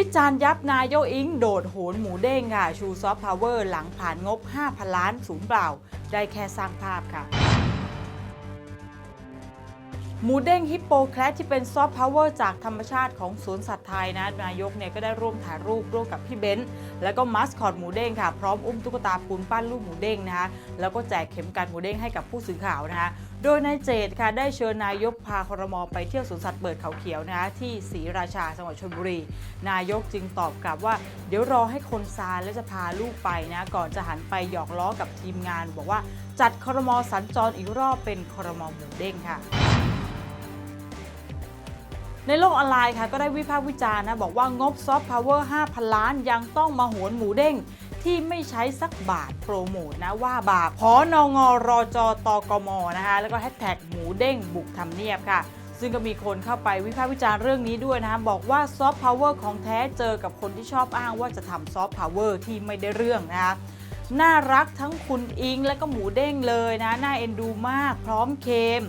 วิจารณ์ยับนายกอิง โดดโหนหมูเด้งค่ะ ชูซอฟต์พาวเวอร์หลังผ่านงบ 5,000 ล้านสูงเปล่า ได้แค่สร้างภาพค่ะ หมูเด้งฮิปโปแครที่เป็นซอฟต์พาวเวอร์จากธรรมชาติของสวนสัตว์ไทยนะนายกเนี่ยก็ได้ร่วมถ่ายรูปร่วมกับพี่เบนซ์แล้วก็มัสคอตหมูเด้งค่ะ พร้อมอุ้มตุ๊กตาปูนปั้นรูปหมูเด้งนะคะแล้วก็แจกเข็มกัดหมูเด้งให้กับผู้สื่อข่าวนะคะโดยนายเจตค่ะได้เชิญนายกพาครมไปเที่ยวสวนสัตว์เปิดเขาเขียวนะคะที่ศรีราชาจังหวัดชลบุรี นายกจึงตอบกลับว่า เดี๋ยวรอให้คนซาแล้วจะพาลูกไปนะก่อนจะหันไปหยอกล้อกับทีมงาน บอกว่าจัดครมสัญจรอีกรอบเป็นครมหมูเด้งค่ะ ในโลกออนไลน์ค่ะก็ได้วิพากษ์วิจารณ์นะบอกว่างบซอฟต์พาวเวอร์5,000 ล้านยังต้องมาโหนหมูเด้งที่ไม่ใช้สักบาทโปรโมทนะว่าบาปพอนงรอจตกมนะคะแล้วก็แฮชแท็กหมูเด้งบุกทำเนียบค่ะ ซึ่งก็มีคนเข้าไปวิพากษ์วิจารณ์เรื่องนี้ด้วยนะคะบอกว่าซอฟต์พาวเวอร์ของแท้เจอกับคนที่ชอบอ้างว่าจะทำซอฟต์พาวเวอร์ที่ไม่ได้เรื่องนะคะน่ารักทั้งคุณอิงและก็หมูเด้งเลยนะ น่าเอ็นดูมากพร้อมเคม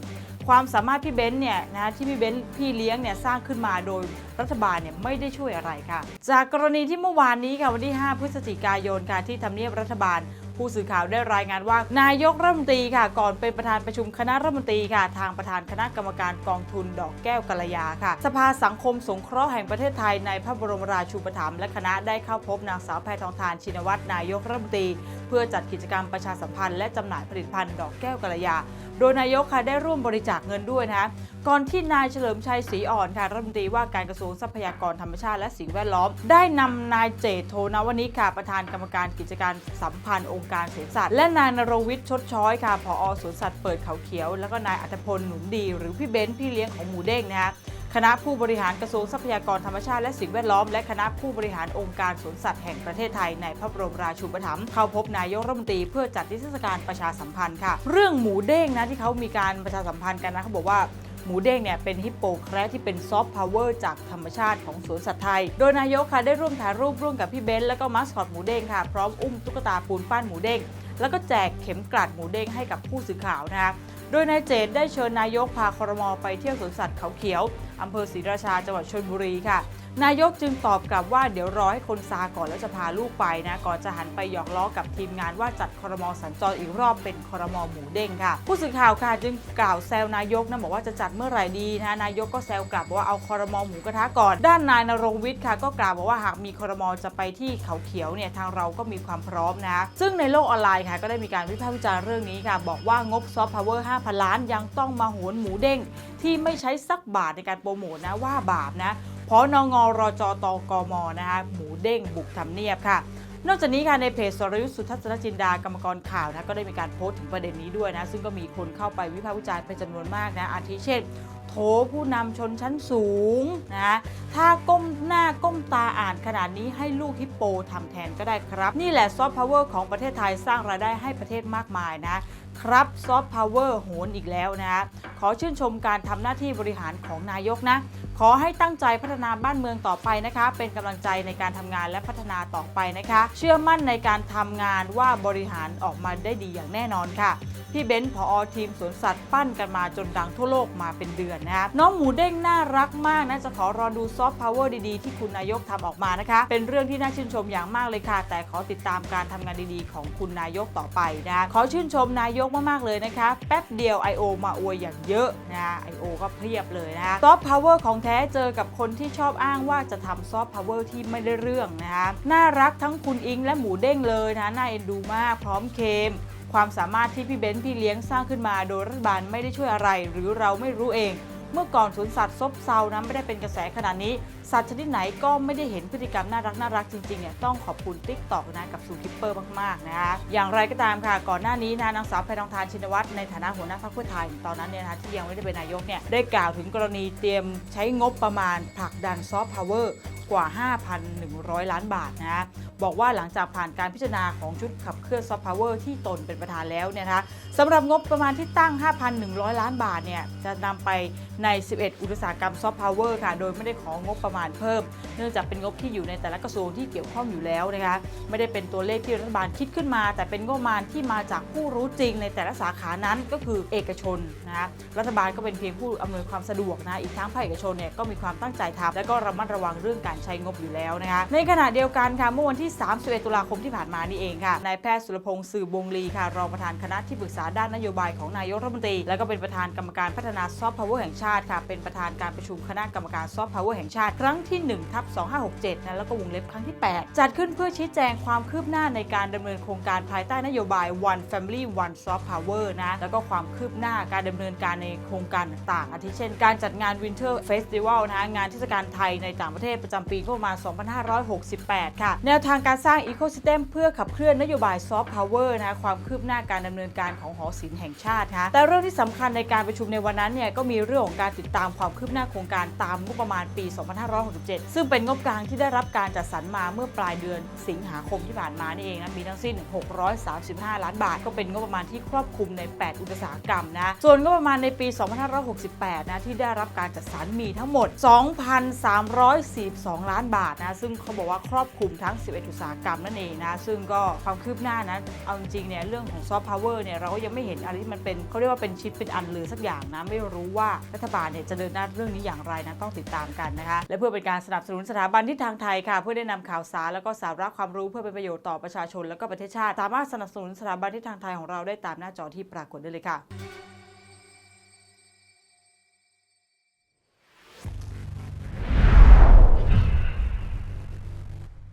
ความสามารถพี่เบนซ์เนี่ยนะที่พี่เบนซ์พี่เลี้ยงเนี่ยสร้างขึ้นมาโดยรัฐบาลเนี่ยไม่ได้ช่วยอะไรค่ะ จากกรณีที่เมื่อวานนี้ค่ะวันที่ 5 พฤศจิกายนค่ะที่ทำเนียบรัฐบาลผู้สื่อข่าวได้รายงานว่า นายกรัฐมนตรีค่ะ ก่อนเป็นประธานประชุมคณะรัฐมนตรีค่ะ ทางประธานคณะกรรมการกองทุนดอกแก้วกัลยาค่ะ สภาสังคมสงเคราะห์แห่งประเทศไทยในพระบรมราชูปถัมภ์และคณะได้เข้าพบนางสาวแพทองทานชินวัตรนายกรัฐมนตรี เพื่อจัดกิจกรรมประชาสัมพันธ์และจำหน่ายผลิตภัณฑ์ดอกแก้วกัลยา โดยนายกค่ะได้ร่วมบริจาคเงินด้วยนะคะก่อนที่นายเฉลิมชัยศรีอ่อนค่ะรัฐมนตรีว่าการกระทรวงทรัพยากรธรรมชาติและสิ่งแวดล้อม ได้นำนายเจตโทนวนิกค่ะประธานกรรมการกิจการสัมพันธ์องค์การสวนสัตว์และนายนรงวิทย์ชดช้อยค่ะผอสวนสัตว์เปิดเขาเขียว แล้วก็นายอัธพลหนุนดี หรือพี่เบนซ์พี่เลี้ยงของหมูเด้งนะคะ คณะผู้บริหารกระทรวงทรัพยากรธรรมชาติและสิ่งแวดล้อม และคณะผู้บริหารองค์การสวนสัตว์แห่งประเทศไทยในพระบรมราชูปถัมภ์เข้าพบนายกรัฐมนตรีเพื่อจัดนิทรรศการประชาสัมพันธ์ค่ะ เรื่องหมูเด้งนะที่เขามีการประชาสัมพันธ์กันนะเขาบอกว่าหมูเด้งเนี่ยเป็นฮิปโปแคระที่เป็นซอฟต์พาวเวอร์จากธรรมชาติของสวนสัตว์ไทย โดยนายกค่ะได้ร่วมถ่ายรูปร่วมกับพี่เบนซ์แล้วก็มัสคอตหมูเด้งค่ะ พร้อมอุ้มตุ๊กตาปูนปั้นหมูเด้ง แล้วก็แจกเข็มกลัดหมูเด้งให้กับผู้สื่อข่าวนะคะ โดยนายเจตได้เชิญนายกพาคอรมอไปเที่ยวสวนสัตว์เขาเขียว อำเภอศรีราชาจังหวัดชลบุรีค่ะ นายกจึงตอบกลับว่าเดี๋ยวรอให้คนซาก่อนแล้วจะพาลูกไปนะก่อนจะหันไปหยอกล้อกับทีมงานว่าจัดคอรมอสัญจรอีกรอบเป็นคอรมอหมูเด้งค่ะ ผู้สื่อข่าวค่ะจึงกล่าวแซวนายกนะบอกว่าจะจัดเมื่อไหร่ดีนะนายกก็แซวกลับว่าเอาคอรมอหมูกระทะก่อน ด้านนายนรงวิทย์ค่ะ ก็กล่าวบอกว่าหากมีคอรมอจะไปที่เขาเขียวเนี่ยทางเราก็มีความพร้อมนะซึ่งในโลกออนไลน์ค่ะก็ได้มีการวิพากษ์วิจารณ์เรื่องนี้ค่ะ บอกว่างบซอฟต์พาวเวอร์5,000 ล้าน ยังต้องมาโหนหมูเด้งที่ไม่ใช้สักบาทในการโปรโมทนะว่าบาปนะพอนงรจตกมนะคะหมูเด้งบุกทำเนียบค่ะ นอกจากนี้ค่ะในเพจสรยุทธสุทัศนจินดากรรมกรข่าวนะก็ได้มีการโพสต์ถึงประเด็นนี้ด้วยนะซึ่งก็มีคนเข้าไปวิพากษ์วิจารณ์เป็นจำนวนมากนะอาทิเช่น โถผู้นำชนชั้นสูงนะถ้าก้มหน้าก้มตาอ่านขนาดนี้ให้ลูกฮิปโปทำแทนก็ได้ครับ นี่แหละซอฟต์พาวเวอร์ของประเทศไทยสร้างรายได้ให้ประเทศมากมายนะครับซอฟต์พาวเวอร์โหนอีกแล้วนะขอชื่นชมการทำหน้าที่บริหารของนายกนะ ขอให้ตั้งใจพัฒนาบ้านเมืองต่อไปนะคะ เป็นกำลังใจในการทำงานและพัฒนาต่อไปนะคะ เชื่อมั่นในการทำงานว่าบริหารออกมาได้ดีอย่างแน่นอนค่ะ พี่เบนซ์ผอทีมสวนสัตว์ปั้นกันมาจนดังทั่วโลกมาเป็นเดือนนะคะน้องหมูเด้งน่ารักมากนะจะขอรอดูซอฟต์พาวเวอร์ดีๆ ที่คุณนายกทำออกมานะคะ เป็นเรื่องที่น่าชื่นชมอย่างมากเลยค่ะ แต่ขอติดตามการทำงานดีๆ ของคุณนายกต่อไปนะขอชื่นชมนายกมากๆเลยนะคะ แป๊บเดียว I.O. มาอวยอย่างเยอะนะ I.O. ก็เพียบเลยนะคะซอฟต์พาวเวอร์ของแท้เจอกับคนที่ชอบอ้างว่าจะทำซอฟต์พาวเวอร์ที่ไม่ได้เรื่องนะคะน่ารักทั้งคุณอิงและหมูเด้งเลยนะน่าเอ็นดูมากพร้อมเคม ความสามารถที่พี่เบนซ์พี่เลี้ยงสร้างขึ้นมาโดยรัฐบาลไม่ได้ช่วยอะไร หรือเราไม่รู้เอง เมื่อก่อนสวนสัตว์ซบเซานะไม่ได้เป็นกระแสขนาดนี้ สัตว์ชนิดไหนก็ไม่ได้เห็นพฤติกรรมน่ารักน่ารักจริงๆเนี่ยต้องขอบคุณติ๊กตอกนะกับซูคิปเปอร์มากๆนะคะอย่างไรก็ตามค่ะ ก่อนหน้านี้นะนางสาวแพทองทานชินวัตรในฐานะหัวหน้าพรรคเพื่อไทยตอนนั้นเนี่ยนะคะที่ยังไม่ได้เป็นนายกเนี่ยได้กล่าวถึงกรณีเตรียมใช้งบประมาณผลักดันซอฟต์พาวเวอร์ กว่า 5,100 ล้านบาทนะบอกว่าหลังจากผ่านการพิจารณาของชุดขับเคลื่อนซอฟต์พาวเวอร์ที่ตนเป็นประธานแล้วเนี่ยนะคะสำหรับงบประมาณที่ตั้ง 5,100 ล้านบาทเนี่ยจะนำไปใน 11 อุตสาหกรรมซอฟต์พาวเวอร์ค่ะโดยไม่ได้ของบประมาณเพิ่ม เนื่องจากเป็นงบที่อยู่ในแต่ละกระทรวงที่เกี่ยวข้องอยู่แล้วนะคะไม่ได้เป็นตัวเลขที่รัฐบาลคิดขึ้นมา แต่เป็นงบประมาณที่มาจากผู้รู้จริงในแต่ละสาขานั้นก็คือเอกชนนะคะรัฐบาลก็เป็นเพียงผู้อำนวยความสะดวกนะอีกทั้งภาคเอกชนเนี่ยก็มีความตั้งใจทำและก็ระมัดระวังเรื่องการใช้งบอยู่แล้วนะคะ ในขณะเดียวกันค่ะเมื่อวันที่ 31 ตุลาคมที่ผ่านมานี่เองค่ะนายแพทย์สุรพงศ์สืบวงลีค่ะรองประธานคณะที่ปรึกษาด้านนโยบายของนายกรัฐมนตรี และก็เป็นประธานกรรมการพัฒนาซอฟต์พาวเวอร์แห่งชาติค่ะเป็นประธานการประชุมคณะกรรมการซอฟต์พาวเวอร์แห่งชาติครั้งที่1ทับ2567นะแล้วก็วงเล็บครั้งที่ 8 จัดขึ้นเพื่อชี้แจงความคืบหน้าในการดำเนินโครงการภายใต้นโยบาย One Family One Soft Power นะแล้วก็ความคืบหน้าการดำเนินการในโครงการต่างๆอาทิเช่น การจัดงาน Winter Festival นะงานเทศกาลไทยในต่างประเทศประจำปีงบประมาณ 2568 ค่ะ แนวทางการสร้าง Ecosystem เพื่อขับเคลื่อนนโยบาย Soft Power นะความคืบหน้าการดำเนินการของหอศิลป์แห่งชาตินะแต่เรื่องที่สำคัญในการประชุมในวันนั้นเนี่ยก็มีเรื่องของการติดตามความคืบหน้าโครงการตามงบประมาณปี 2567 ซึ่งเป็นงบกลางที่ได้รับการจัดสรรมาเมื่อปลายเดือนสิงหาคมที่ผ่านมานี่เองนะมีทั้งสิ้น 635 ล้านบาท ก็เป็นงบประมาณที่ครอบคลุมใน 8 อุตสาหกรรมนะ ส่วนงบประมาณในปี 2568 นะที่ได้รับการจัดสรรมีทั้งหมด 2,342ล้านบาทนะซึ่งเขาบอกว่าครอบคลุมทั้ง 11 อุตสาหกรรมนั่นเองนะซึ่งก็ความคืบหน้านะเอาจริงเนี่ยเรื่องของซอฟต์พาวเวอร์เนี่ยเราก็ยังไม่เห็นอะไรที่มันเป็นเขาเรียกว่าเป็นชิ้นเป็นอันเลยสักอย่างนะไม่รู้ว่ารัฐบาลเนี่ยจะเดินหน้าเรื่องนี้อย่างไรนะต้องติดตามกันนะคะและเพื่อเป็นการสนับสนุนสถาบันที่ทางไทยค่ะ เพื่อได้นำข่าวสารแล้วก็สาระความรู้เพื่อเป็นประโยชน์ต่อประชาชน แล้วก็ประเทศชาติ สามารถสนับสนุนสถาบันที่ทางไทยของเราได้ตามหน้าจอที่ปรากฏได้เลยค่ะ